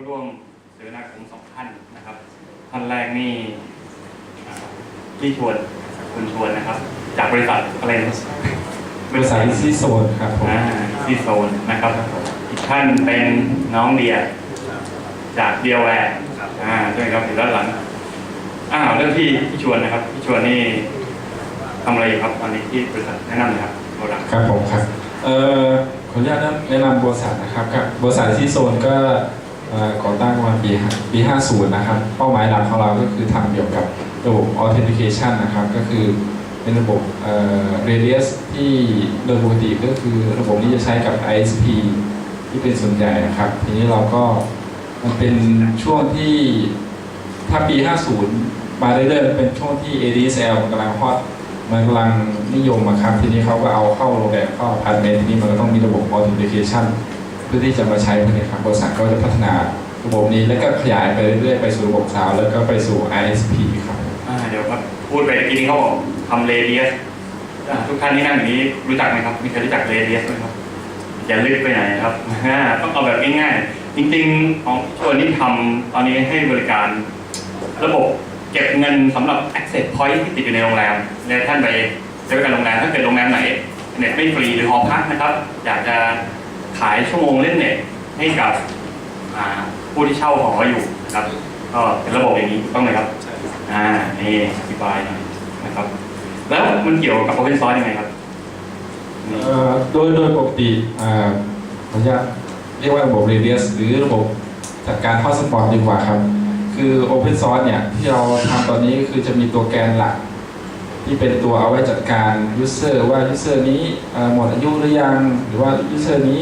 ผู้ร่วมเสวนาของสองท่านนะครับท่านแรกนี่อ่าพี่ชวนคุณชวนนะครับ จากบริษัทอะไรนะบริษัทอิซี่โซนครับผมอ่าซีโซนนะครับอีกท่านเป็นน้องเดียจากเดียวแวร์อ่าใช่ไหมครับอยู่ด้านหลังอ้าวเรื่องที่พี่ชวนนะครับพี่ชวนนี่ทำอะไรอยู่ครับตอนนี้ที่บริษัทแนะนำหน่อยครับโปรดักต์ครับผมครับเอ่อขออนุญาตแนะนำบริษัทนะครับครับบริษัทอิซี่โซนก็เอ่อ ก่อตั้งมาปีปี 50 นะครับ เป้าหมายหลักของเราก็คือทำเกี่ยวกับระบบ authentication นะครับ ก็คือเป็นระบบ radius ที่โดยปกติก็คือระบบนี้จะใช้กับ ISP ที่เป็นส่วนใหญ่นะครับ ทีนี้เราก็มันเป็นช่วงที่ถ้าปี 50 มาเรื่อยๆเป็นช่วงที่ ADSL กำลังฮอตมันกำลังนิยมอะครับ ทีนี้เขาก็เอาเข้าโรงแรมเข้าพาร์ตเมนต์ทีนี้มันก็ต้องมีระบบ authentication พื่อที่จะมาใช้พนีครับบริษัทก็จะพัฒนาระบบนี้แล้วก็ขยายไปเรื่อยๆไปสู่ระบบคลาวด์แล้วก็ไปสู่ ISP ครับเดี๋ยวพูดไปเมื่อกี้นี้เขาบอกทำเรเดียสทุกท่านที่นั่งอยู่นี้รู้จักไหมครับมีใครรู้จักเรเดียสไหมครับอย่าลึกไปไหนครับต้องเอาแบบง่ายๆจริงๆของชวนนี่ทำตอนนี้ให้บริการ ระบบเก็บเงินสำหรับ access point ที่ติดอยู่ในโรงแรมแล้วท่านไปใช้บริการโรงแรมถ้าเกิดโรงแรมไหนเน็ตไม่ฟรีหรือหอพักนะครับ อยากจะ ขายชั่วโมงเล่นเน็ตให้กับอ่าผู้ที่เช่าหออยู่นะครับ ก็เป็นระบบอย่างนี้ถูกต้องไหมครับอ่านี่อธิบายหน่อยนะครับ แล้วมันเกี่ยวกับ Open Source ยังไงครับนี่เอ่อโดยโดยปกติอ่าขออนุญาตเรียกว่าระบบ Radius หรือระบบจัดการฮอตสปอตดีกว่าครับ คือ Open Source เนี่ย ที่เราทำตอนนี้ก็คือจะมีตัวแกนหลัก ที่เป็นตัวเอาไว้จัดการ User ว่า User นี้เอ่อหมดอายุหรือยัง หรือว่า User นี้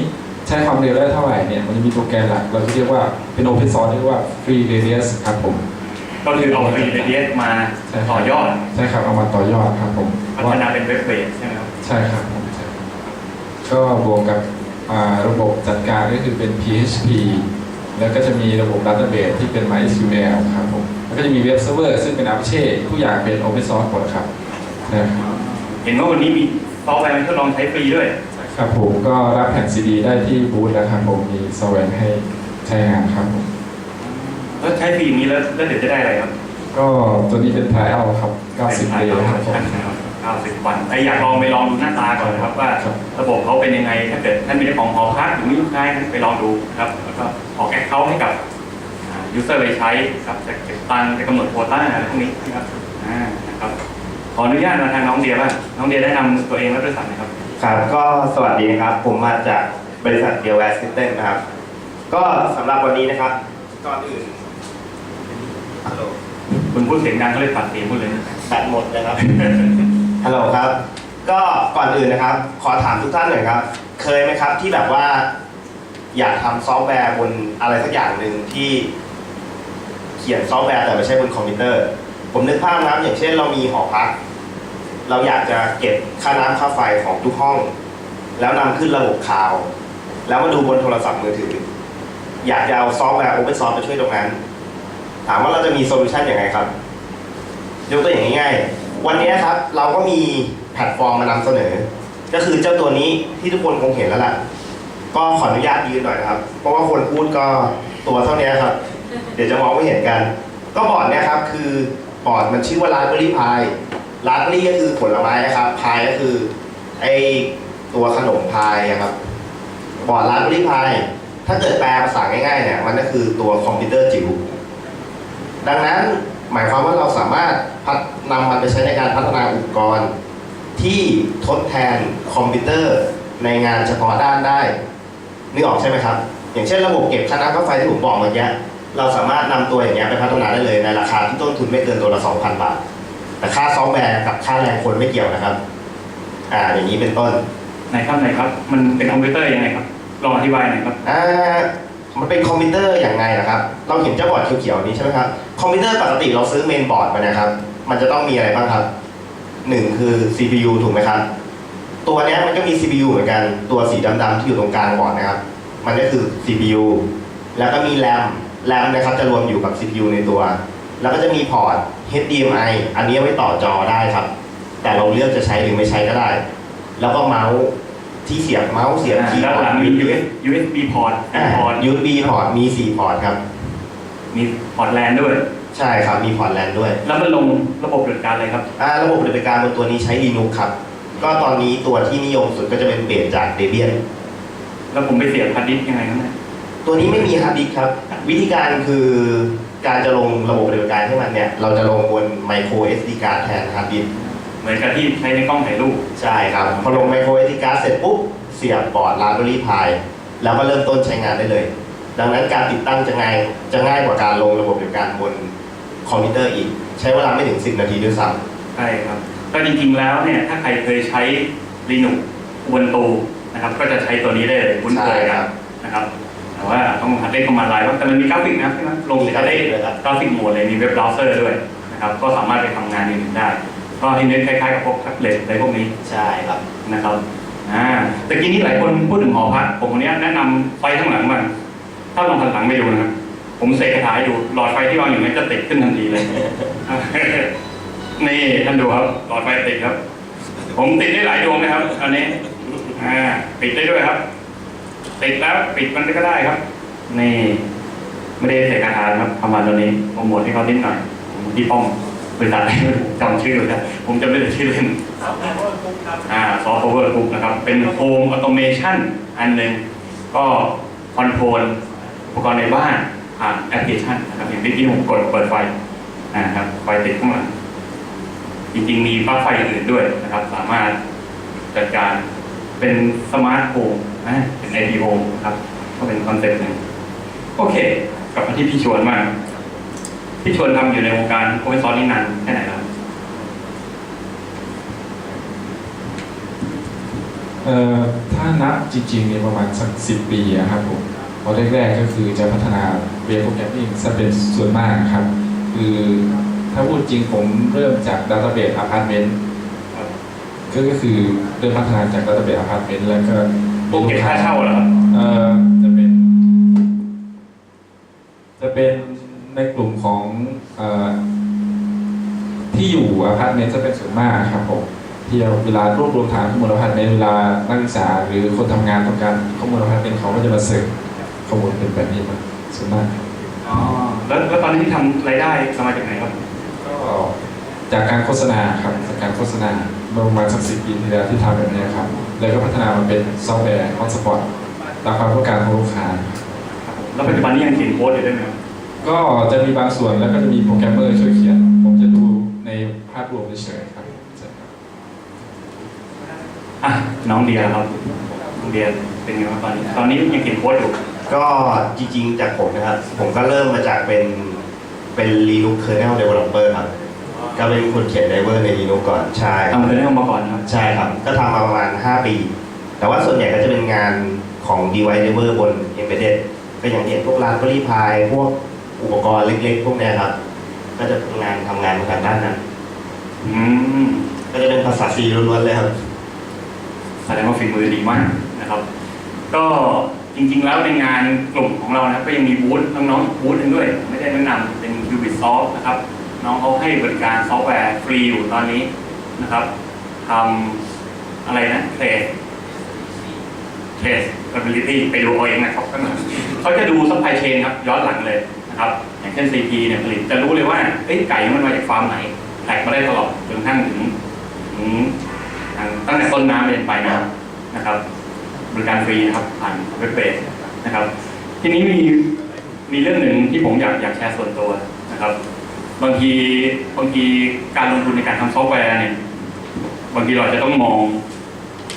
ใช้ความเร็วได้เท่าไหร่เนี่ยมันจะมีตัวแกนหลักเราจะเรียกว่าเป็น Open Source เรียกว่า Free Radius ครับผมก็คือเอา Free Radius มาใช่ครับต่อยอดใช่ครับเอามาต่อยอดครับผมพัฒนาเป็นเว็บเบสใช่ไหมครับใช่ครับผมใช่ครับก็บวกกับอ่าระบบจัดการก็คือเป็น PHP แล้วก็จะมีระบบ Database ที่เป็น MySQL ครับผมแล้วก็จะมีเว็บเซิร์ฟเวอร์ซึ่งเป็น Apache ทุกอย่างเป็น Open Source หมดครับนะครับเห็นว่าวันนี้มีซอฟต์แวร์ทดลองใช้ฟรีด้วย ครับผมก็รับแผ่นซีดีได้ที่บูธนะครับผมมีซอฟต์แวร์ให้ใช้งานครับผมแล้วใช้ฟรีอย่างนี้แล้วแล้วเดี๋ยวจะได้อะไรครับก็ตัวนี้เป็น trial ครับ 90 day ครับผม 90วันไออยากลองไปลองดูหน้าตาก่อนนะครับ ว่าครับ ระบบเขาเป็นยังไง ถ้าเกิดท่านมีเจ้าของหอพักหรือมีลูกค้าไปลองดูนะครับแล้วก็ออกแอคเคาท์ให้กับยูเซอร์ไปใช้ครับจะเก็บตังค์จะกำหนดโควต้าอะไรพวกนี้นะครับอ่านะครับขออนุญาตมาทางน้องเดียบ้างน้องเดียได้นำตัวเองและบริษัทหนะครับ ครับก็สวัสดีนะครับ ผมมาจากบริษัทเดียวแวร์ซิสเต็มนะครับ ก็สำหรับวันนี้นะครับก่อนอื่นฮัลโหลคุณพูดเสียงดังก็เลยตัดเสียงพูดเลยนะแบตหมดนะครับ ฮัลโหลครับ ก็ก่อนอื่นนะครับ ขอถามทุกท่านหน่อยครับ เคยไหมครับที่แบบว่า อยากทำซอฟต์แวร์บนอะไรสักอย่างหนึ่งที่เขียนซอฟต์แวร์แต่ไม่ใช่บนคอมพิวเตอร์ ผมนึกภาพนะครับอย่างเช่นเรามีหอพัก เราอยากจะเก็บค่าน้ำค่าไฟของทุกห้อง แล้วนำขึ้นระบบคลาวด์แล้วมาดูบนโทรศัพท์มือถือ อยากจะเอาซอฟต์แวร์ Open Source ไปช่วยตรงนั้น ถามว่าเราจะมีโซลูชันอย่างไรครับ ยกตัวอย่างง่ายๆ วันนี้ครับเราก็มีแพลตฟอร์มมานำเสนอ ก็คือเจ้าตัวนี้ที่ทุกคนคงเห็นแล้วล่ะ ก็ขออนุญาตยืนหน่อยนะครับ เพราะว่าคนพูดก็ตัวเท่านี้ครับ เดี๋ยวจะมองไม่เห็นกัน ก็บอร์ดเนี่ยครับคือบอร์ดมันชื่อว่า Raspberry Pi Raspberry ก็คือผลไม้นะครับ Pi ก็คือ ไอตัวขนมพายอะครับบอร์ด Raspberry Pi ถ้าเกิดแปลภาษาง่ายๆเนี่ยมันก็คือตัวคอมพิวเตอร์จิ๋วดังนั้นหมายความว่าเราสามารถพัฒนำมันไปใช้ในการพัฒนาอุปกรณ์ ที่ทดแทนคอมพิวเตอร์ในงานเฉพาะด้านได้นึกออกใช่ไหมครับ อย่างเช่นระบบเก็บค่าน้ำค่าไฟที่ผมบอกเมื่อกี้เราสามารถนำตัวอย่างเงี้ยไปพัฒนาได้เลยในราคาที่ต้นทุนไม่เกินตัวละ2,000 บาท แต่ค่าซอฟต์แวร์กับค่าแรงคนไม่เกี่ยวนะครับ อ่า อย่างนี้เป็นต้นไหนครับไหนครับ มันเป็นคอมพิวเตอร์ยังไงครับลองอธิบายหน่อยครับ อ่า มันเป็นคอมพิวเตอร์อย่างไงนะครับ เราเห็นเจ้าบอร์ดเขียวๆนี้ใช่ไหมครับ คอมพิวเตอร์ปกติเราซื้อเมนบอร์ดมานะครับ มันจะต้องมีอะไรบ้างครับหนึ่งคือ CPU ถูกไหมครับ ตัวเนี้ยมันก็มี CPU เหมือนกัน ตัวสีดำๆที่อยู่ตรงกลางบอร์ดนะครับ มันก็คือ CPU แล้วก็มี RAM RAM นะครับจะรวมอยู่กับ CPU ในตัว แล้วก็จะมีพอร์ต HDMI อันนี้เอาไว้ต่อจอได้ครับ แต่เราเลือกจะใช้หรือไม่ใช้ก็ได้ แล้วก็เมาส์ที่เสียบเมาส์เสียบอ่าคีย์ด้านบอหลัร์งดมี USB USB USB port อ่า พอร์ต USB พอร์ตมีสี่พอร์ตครับ มีพอร์ตแลนด้วย ใช่ครับ มีพอร์ตแลนด้วยแล้วมันลงระบบปฏิบัติการอะไรครับ อ่าระบบปฏิบัติการบนตัวนี้ใช้ Linux ครับ ก็ตอนนี้ตัวที่นิยมสุดก็จะเป็นเบสจาก Debian แล้วผมไปเสียบฮาร์ดดิสก์ยังไงครับเนี่ย ตัวนี้ไม่มีฮาร์ดดิสก์ครับ วิธีการคือ การจะลงระบบปฏิบัติการให้มันเนี่ย เราจะลงบน micro SD card แทนฮาร์ดดิสก์เหมือนกับที่ใช้ในกล้องถ่ายรูป ใช่ครับ พอลง micro SD card เสร็จปุ๊บ เสียบบอร์ด Raspberry Pi แล้วก็เริ่มต้นใช้งานได้เลย ดังนั้นการติดตั้งจะง่ายจะง่ายกว่าการลงระบบปฏิบัติการบนคอมพิวเตอร์อีก ใช้เวลาไม่ถึง 10 นาทีด้วยซ้ำใช่ครับก็จริงๆแล้วเนี่ยถ้าใครเคยใช้ Linux Ubuntu นะครับก็จะใช้ตัวนี้ได้เลยคุ้นเคยใช่คครัรับบนะครับ แต่ว่าต้องหัดเล่นคอมมานด์ไลน์บ้างแต่มันมีกราฟิกนะใช่ไหมลงมีจะได้กราฟิกด้วยครับกราฟิกโหมดเลยมีเว็บเบราว์เซอร์ด้วยนะครับก็สามารถไปทำงานอื่นๆได้ ก็ให้เน้นคล้ายๆกับพวกแท็บเล็ตอะไรพวกนี้ใช่ครับนะครับอ่าแต่กี้นี้หลายคนพูดถึงหอพักผมวันนี้แนะนำไฟข้างหลังบ้างถ้าลองหันหลังไปดูนะครับผมเสกคาถาให้ดูหลอดไฟที่วางอยู่นี้จะติดขึ้นทันทีเลย นี่ท่านดูครับ หลอดไฟติดครับ ผมติดได้หลายดวงนะครับ อันนี้ อ่า ปิดได้ด้วยครับ ติดแล้วปิดมันก็ได้ครับ นี่ไม่ได้เสกคาถานะครับทำมาตัวนี้โปรโมทให้เขานิดหน่อยผมที่ป้อมบริษัทอะไรไม่รู้จำชื่อเลยนะผมจำไม่ได้ชื่อเล่นอ่าซอฟต์แวร์กรุ๊ปนะครับ เป็นโฮมออโตเมชันอันหนึ่งก็คอนโทรลอุปกรณ์ในบ้านผ่านแอปพลิเคชันนะครับอย่างที่ผมกดเปิดไฟนะครับไฟติดข้างหลังจริงๆมีปลั๊กไฟอื่นด้วยนะครับ สามารถจัดการเป็นสมาร์ทโฮม นะเป็นไอทีโฮมครับ ก็เป็นคอนเซ็ปต์หนึ่งโอเค กลับมาที่พี่ชวนมากพี่ชวนทำอยู่ในวงการโอเ n นซอร์นี่นานแค่ไหนแล้วเอ่อถ้านับจริงๆเนี่ยประมาณสักสิบปีอะครับผมเพราะแรกๆก็คือจะพัฒนาเวบโปรแกรมมิ่งซะเป็นส่วนมากครับ คือถ้าพูดจริงผมเริ่มจากดัตเตอร์เบสอพาร์ตเมนต์ก็ก็คือเริ่มพัฒนาจากดัตเตอร์เบสอพาร์ตเมนต์แล้วก็ พวกเก็บค่าเช่าเหรอครับเอ่อจะเป็น จะเป็นในกลุ่มของเอ่อที่อยู่อพาร์ตเมนต์จะเป็นส่วนมากครับผมที่เวลารวบรวมฐานข้อมูลอพาร์ตเมนต์เวลานักศึกษาหรือคนทำงานต้องการข้อมูลอพาร์ตเมนต์เขาก็จะมาเสิร์ชข้อมูลเป็นแบบนี้มาส่วนมากครับอ๋อแล้วแล้วตอนนี้ที่ทำรายได้มาจากไหนครับ ก็จากการโฆษณาครับจากการโฆษณาเมื่อประมาณสักสิบปีที่แล้วที่ทำแบบนี้ครับ แล้วก็พัฒนามาเป็นซอฟต์แวร์ฮอตสปอตตามความต้องการของลูกค้า แล้วปัจจุบันนี้ยังเขียนโค้ดอยู่ด้วยไหมครับก็จะมีบางส่วนแล้วก็จะมีโปรแกรมเมอร์ช่วยเขียน ผมจะดูในภาพรวมเฉยๆครับใช่ครับอะน้องเดียครับน้องเดียเป็นไงบ้างตอนนี้ตอนนี้ยังเขียนโค้ดอยู่ก็จริงๆ จากผมนะครับ ผมก็เริ่มมาจากเป็นเป็น Linux kernel developer ครับ ก็เป็นคนเขียนไดเวอร์ใน Linux ก่อนใช่ทำเคยได้มาก่อนนะครับใช่ครับ ก็ทำมาประมาณ 5 ปี แต่ว่าส่วนใหญ่ก็จะเป็นงานของ device driver บน embedded ก็อย่างเห็นพวก Raspberry Pi พวกอุปกรณ์เล็กๆ พวกเนี้ยครับ ก็จะทำงานทำงานมาทางด้านนั้น อืมก็จะเป็นภาษา C ล้วนๆเลยครับ แสดงว่าฝีมือดีมากนะครับ ก็จริงๆแล้วในงานกลุ่มของเรานะครับก็ยังมีบูธน้องๆอีกบูธหนึงด้วย ไม่ได้แนะนำเป็น Ubisoft นะครับ น้องเขาให้บริการซอฟต์แวร์ฟรีอยู่ตอนนี้นะครับทำอะไรนะเทรด traceability ไปดูเอาเองนะครับเขาจะดู supply chain ครับย้อนหลังเลยนะครับอย่างเช่น CP เนี่ยผลิตจะรู้เลยว่าเอ้ไก่มันมาจากฟาร์มไหนแท็กมาได้ตลอดจนกระทั่งถึงถึงทางตั้งแต่ต้นน้ำเป็นปลายน้ำนะครับบริการฟรีนะครับผ่านเว็บเบสนะครับ ทีนี้มีมีเรื่องหนึ่งที่ผมอยากอยากแชร์ส่วนตัวนะครับ บางทีบางทีการลงทุนในการทำซอฟต์แวร์เนี่ยบางทีเราจะต้องมอง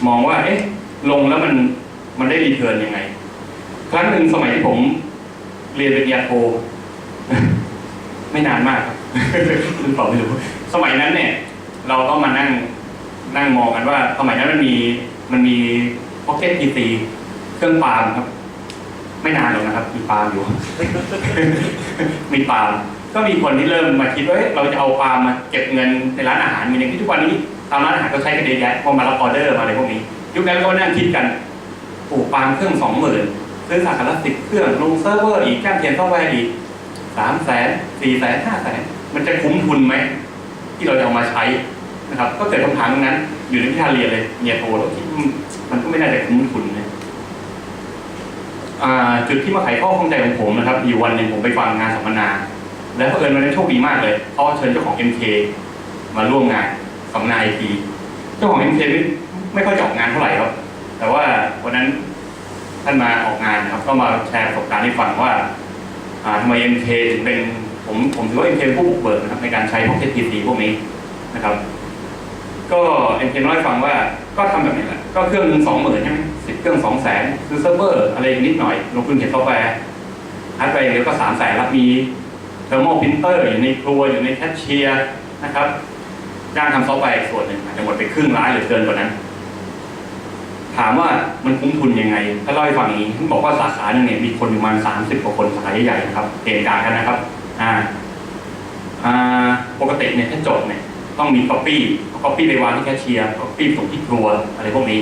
มองว่า เอ๊ะ ลงแล้วมันมันได้รีเทิร์นยังไง ครั้งหนึ่งสมัยที่ผมเรียนเปริญญาโท ไม่นานมากครับหรือเปล่าไม่รู้สมัยนั้นเนี่ย เราต้องมานั่งนั่งมองกันว่า สมัยนั้นมันมีมันมีพ็อกเก็ตพีซีเครื่องปาล์มครับ ไม่นานหรอกนะครับ มีปาล์มอยู่ มีปาล์ม ก็มีคนที่เริ่มมาคิดว่าเอ๊ะเราจะเอาปาล์มมาเก็บเงินในร้านอาหารมีอย่างที่ทุกวันนี้ตามร้านอาหารก็ใช้กันเยอะแยะพอมารับออเดอร์มาอะไรพวกนี้ ยุคนั้นก็นั่งคิดกันปลูกปาล์มเครื่องสองหมื่นซื้อสาขาละสิบเครื่องลงเซิร์ฟเวอร์อีกจ้างเขียนซอฟต์แวร์อีกสามแสนสี่แสนห้าแสนมันจะคุ้มทุนไหมที่เราจะเอามาใช้นะครับ ก็เกิดคำถามตรงนั้น อยู่ในวิชาเรียนเลยเนียโทแล้วคิดมันก็ไม่น่าจะคุ้มทุนนะอ่าจุดที่มาไขข้อข้องใจของผมนะครับ อยู่วันหนึ่งผมไปฟังงานสัมมนา แล้วเผอิญวันนั้นโชคดีมากเลยเพราะว่าเชิญเจ้าของ MK มาร่วมงานสัมมนาไอทีเจ้าของ MK ไม่ไม่ค่อยจออกงานเท่าไหร่ครับ แต่ว่าวันนั้นท่านมาออกงานครับ ก็มาแชร์ประสบการณ์ให้ฟังว่าทำไม MK ถึงเป็นผมผมถือว่า MK เป็นผู้บุกเบิกนะครับในการใช้พวกเทคโนโลยีพวกนี้นะครับ ก็ MK น้อยฟังว่าก็ทำแบบนี้แหละก็เครื่องหนึ่งสองหมื่นใช่ไหมสิบเครื่องสองแสนซื้อเซิร์ฟเวอร์อะไรนิดหน่อยลงทุนเขียนซอฟต์แวร์ฮาร์ดแวร์เดียวก็สามแสนแล้วมี ทอร์โมพิมเตอร์อยู่ในครัวอยู่ในแคชเชียร์นะครับจ้างทำซอฟต์แวร์ส่วนหนึ่งอาจจะหมดไปครึ่งล้านหรือเกินกว่านั้น ถามว่ามันคุ้มทุนยังไงถ้าเล่าให้ฟังนี้ท่านบอกว่าสาขาหนึ่งเนี่ยมีคนอยู่ประมาณสามสิบกว่าคนสาขาใหญ่ๆนะครับเกณฑ์การกันนะครับ อ่าอ่าปกติเนี่ยถ้าจบเนี่ยต้องมี copy copy ไปวางที่แคชเชียร์ copy ส่งที่ครัวอะไรพวกนี้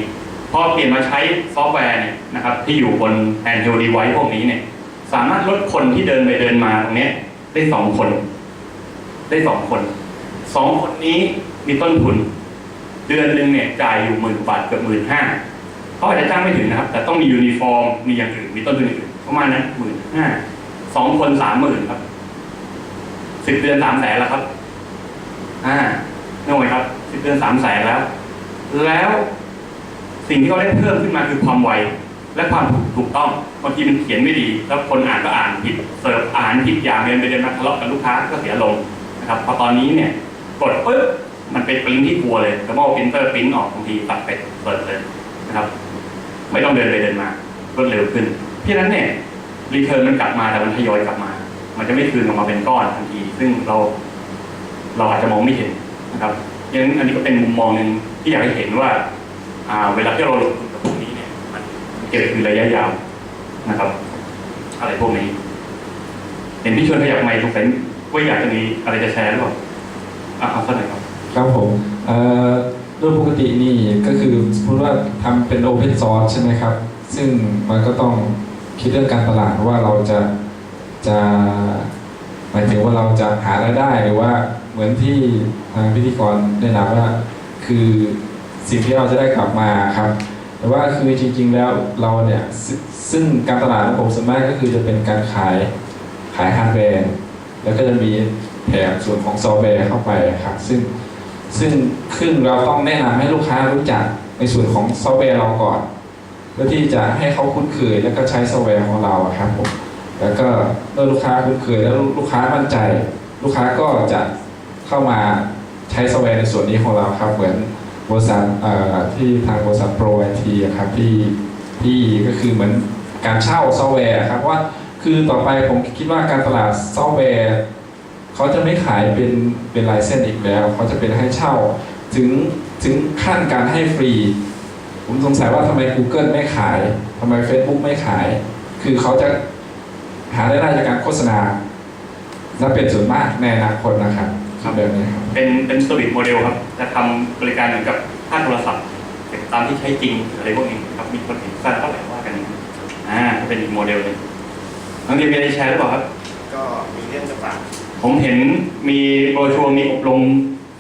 พอเปลี่ยนมาใช้ซอฟต์แวร์เนี่ยนะครับที่อยู่บน handheld device พวกนี้เนี่ยสามารถลดคนที่เดินไปเดินมาตรงเนี้ย ได้สองคน ได้สองคนสองคนนี้มีต้นทุน เดือนหนึ่งเนี่ยจ่ายอยู่หมื่นบาทเกือบหมื่นห้าเขาอาจจะจ้างไม่ถึงนะครับ แต่ต้องมียูนิฟอร์มมีอย่างอื่นมีต้นทุนอื่นประมาณนั้นหมื่นห้าสองคนสามหมื่นครับสิบเดือนสามแสนแล้วครับ อ่านึกไหมครับสิบเดือนสามแสนแล้ว แล้วสิ่งที่เขาได้เพิ่มขึ้นมาคือความไว และความถูกถูกต้องบางทีมันเขียนไม่ดี แล้วคนอ่านก็อ่านผิดเสิร์ฟอ่านผิดอย่างเดินไปเดินมาทะเลาะกับลูกค้าก็เสียลงนะครับพอตอนนี้เนี่ยกดปุ๊บมันไปปริ้นที่ครัวเลยแล้วก็พิมพ์เตอร์ปริ้นออกบางทีตัดไปเปิดเลยนะครับ ไม่ต้องเดินไปเดินมารวดเร็วขึ้นเพราะฉะนั้นเนี่ยรีเทิร์นมันกลับมาแต่มันทยอยกลับมา มันจะไม่คืนออกมาเป็นก้อนทันที ซึ่งเรา เราอาจจะมองไม่เห็นนะครับดังนั้นอันนี้ก็เป็นมุมมองหนึ่งที่อยากให้เห็นว่าเวลาที่เรา เก็บคือระยะยาวนะครับ อะไรพวกนี้ เห็นพี่ชวนขยับไมค์สงสัยว่าอยากจะมีอะไรจะแชร์หรือเปล่าอะเอาสักหน่อยครับครับผมเอ่อโดยปกตินี่ก็คือสมมติว่าทำเป็น Open Source ใช่ไหมครับ ซึ่งมันก็ต้องคิดเรื่องการตลาดว่าเราจะจะหมายถึงว่าเราจะหารายได้หรือว่าเหมือนที่ทางพิธีกรได้นำว่า คือสิ่งที่เราจะได้กลับมาครับ แต่ว่าคือจริง ๆ แล้วเราเนี่ยซึ่งการตลาดของผมส่วนมากก็คือจะเป็นการขายขายฮาร์ดแวร์แล้วก็จะมีแถมส่วนของซอฟต์แวร์เข้าไปครับซึ่งซึ่งซึ่งเราต้องแนะนำให้ลูกค้ารู้จักในส่วนของซอฟต์แวร์เราก่อนเพื่อที่จะให้เขาคุ้นเคยแล้วก็ใช้ซอฟต์แวร์ของเราครับผมแล้วก็เมื่อลูกค้าคุ้นเคยแล้วลูกค้ามั่นใจ ลูกค้าก็จะเข้ามาใช้ซอฟต์แวร์ในส่วนนี้ของเราครับเหมือน บริษัทที่ทางบริษัทโปรไอทีครับที่ที่ก็คือเหมือนการเช่าซอฟต์แวร์ครับว่าคือต่อไปผมคิดว่าการตลาดซอฟต์แวร์เขาจะไม่ขายเป็นเป็นลเซนส์อีกแล้วเขาจะเป็นให้เช่า ถึงถึงขั้นการให้ฟรี ผมสงสัยว่าทำไม Google ไม่ขายทำไม Facebook ไม่ขาย คือเขาจะหารายได้จากการโฆษณาและเป็นส่วนมากในอนาคตนะครับ ครับแบบนี้ครับเป็นเป็นสวิตโมเดลครับ จะทำบริการเหมือนกับค่าโทรศัพท์ตามที่ใช้จริงอะไรพวกนี้ครับ มีคนเห็นค่าเท่าไหร่ว่ากันอย่างนั้นอ่าเป็นอีกโมเดลเลยน้องเดียมีอะไรแชร์หรือเปล่าครับ ก็มีเรื่องจะฝาก ผมเห็นมีโบรชัวร์มีอบรม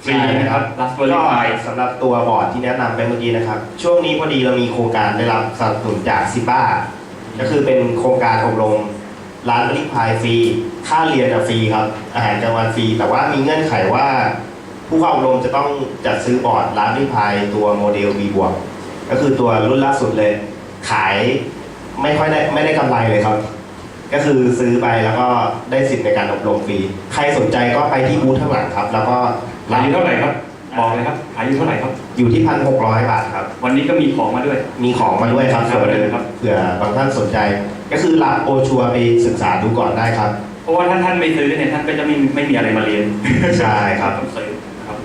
ฟรีนะครับรัสเบอร์ก็รี่ไพสำหรับตัวบอร์ดที่แนะนำไปเมื่อกี้นะครับ ช่วงนี้พอดีเรามีโครงการได้รับสนับสนุนจากซิบ้าก็คือเป็นโครงการอบรม ร้านบริพายฟรี ค่าเรียนอะฟรีครับ อาหารกลางวันฟรี แต่ว่ามีเงื่อนไขว่า ผู้เข้าอบรมจะต้องจัดซื้อบอร์ดร้านบริพายตัวโมเดล V บวก ก็คือตัวรุ่นล่าสุดเลย ขายไม่ค่อยได้ไม่ได้กำไรเลยครับ ก็คือซื้อไปแล้วก็ได้สิทธิ์ในการอบรมฟรี ใครสนใจก็ไปที่บูธข้างหลังครับ แล้วก็ขายอยู่เท่าไหร่ครับ บอกเลยครับขายอยู่เท่าไหร่ครับ อยู่ที่พันหกร้อยบาทครับ วันนี้ก็มีของมาด้วย มีของมาด้วยครับครับส่วนหนึ่งครับเผื่อบางท่านสนใจ ก็คือรับโอชัวร์ไปศึกษาดูก่อนได้ครับ เพราะว่าถ้าท่านไม่ซื้อเนี่ยท่านก็จะไม่ไม่มีอะไรมาเรียนใช่ครับต้องซื้อนะครับ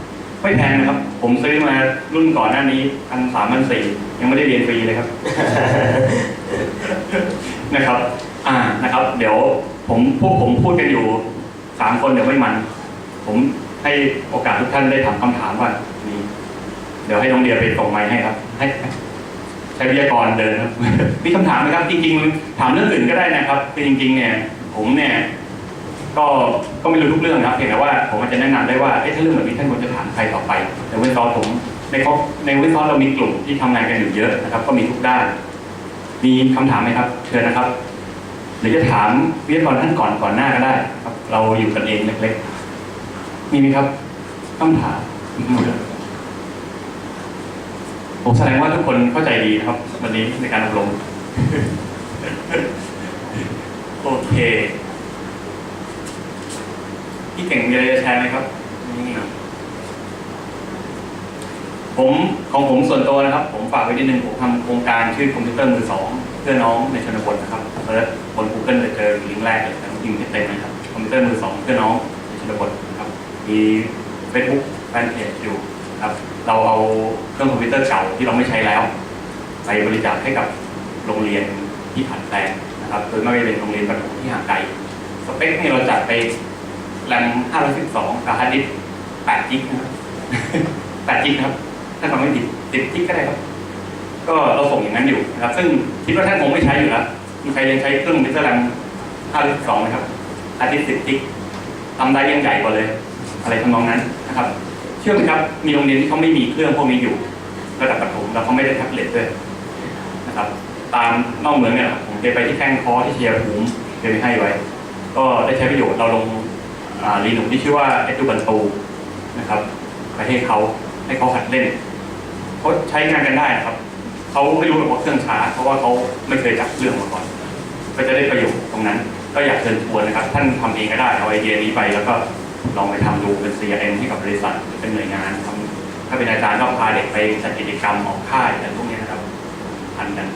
ไม่แพงนะครับ ผมซื้อมารุ่นก่อนหน้านี้พันสามพันสี่ยังไม่ได้เรียนฟรีเลยครับ นะครับ อ่านะครับ เดี๋ยวผมพวกผมพูดกันอยู่สามคนเดี๋ยวไม่มัน ผมให้โอกาสทุกท่านได้ถามคำถามก่อนนี่เดี๋ยวให้น้องเดียไปส่งไมค์ให้ครับให้ ใช้วิทยากรเดินครับ มีคำถามไหมครับ จริง ๆ ถามเรื่องอื่นก็ได้นะครับคือจริง ๆ เนี่ย ผมเนี่ย ก็ก็ไม่รู้ทุกเรื่องนะครับเพียงแต่ว่าผมอาจจะแนะนำได้ว่าเอ๊ะถ้าเรื่องแบบนี้ท่านควรจะถามใครต่อไป แต่เว้นตอนผมในครอบในวิศวะเรามีกลุ่มที่ทำงานกันอยู่เยอะนะครับ ก็มีทุกด้าน มีคำถามไหมครับ เชิญนะครับ หรือจะถามวิทยากรท่านก่อนก่อนหน้าก็ได้ ครับ เราอยู่กันเองเล็กๆมีไหมครับคำถาม ผมแสดงว่าทุกคนเข้าใจดีนะครับ วันนี้ในการอบรมโอเคพี่เก่งมีอะไรจะแชร์ไหมครับผมของผมส่วนตัวนะครับ ผมฝากไว้นิดนึงผมทำโครงการชื่อคอมพิวเตอร์มือสองเพื่อน้องในชนบทนะครับเซิร์ชบน Google จะเจอลิงก์แรกเลยแต่ต้งพิมเต็มนะครับคอมพิวเตอร์มือสองเพื่อน้องในชนบทนะครับมี Facebook แฟนเพจอยู่ครับ เราเอาเครื่องคอมพิวเตอร์เก่าที่เราไม่ใช้แล้ว ไปบริจาคให้กับโรงเรียนที่ผ่านแปลงนะครับโดยไม่เป็นโรงเรียนประถมที่ห่างไกล สเปคนี่เราจัดไปแรม512กับฮาร์ดดิสก์8กิกนะครับ8กิกนะครับถ้าทำไม่ผิด10กิกก็ได้ครับ ก็เราส่งอย่างนั้นอยู่นะครับ ซึ่งคิดว่าท่านคงไม่ใช้อยู่แล้วมีใครยังใช้เครื่องมิเตอร์แรม512ไหมครับฮาร์ดดิสก์10กิกทำได้ยังใหญ่กว่าเลย อะไรทำนองนั้นนะครับ ชื่อไหมครับมีโรงเรียนที่เขาไม่มีเครื่องพวกนี้อยู่ระดับประถมแล้วเขาไม่ได้แท็บเล็ตด้วยนะครับ ตามนอกเมืองเนี่ยผมเคยไปที่แท่งคอที่เชียร์ภูมิเคยไปให้ไว้ ก็ได้ใช้ประโยชน์เราลงลีนุกที่ชื่อว่าเอตูบันตูนะครับไปให้เขาให้เขาหัดเล่นเขาใช้งานกันได้ครับเขาไม่รู้หรอกว่าเครื่องช้าเพราะว่าเขาไม่เคยจับเครื่องมาก่อน ก็จะได้ประโยชน์ตรงนั้น ก็อยากเชิญชวนนะครับ ท่านทำเองก็ได้เอาไอเดียนี้ไปแล้วก็ ลองไปทำดูเป็น CRM ให้กับบริษัทหรือเป็นหน่วยงานทำถ้าเป็นอาจารย์ก็พาเด็กไปจัดกิจกรรมออกค่ายอะไรพวกนี้นะครับพันกัน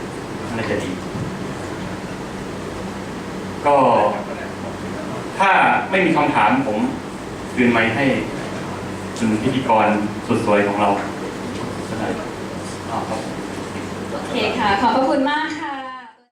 น่าจะดี ก็ถ้าไม่มีคำถามผมคืนไมค์ให้คุณพิธีกรสุดสวยของเราได้อ่าครับโอเคค่ะ ขอบพระคุณมาก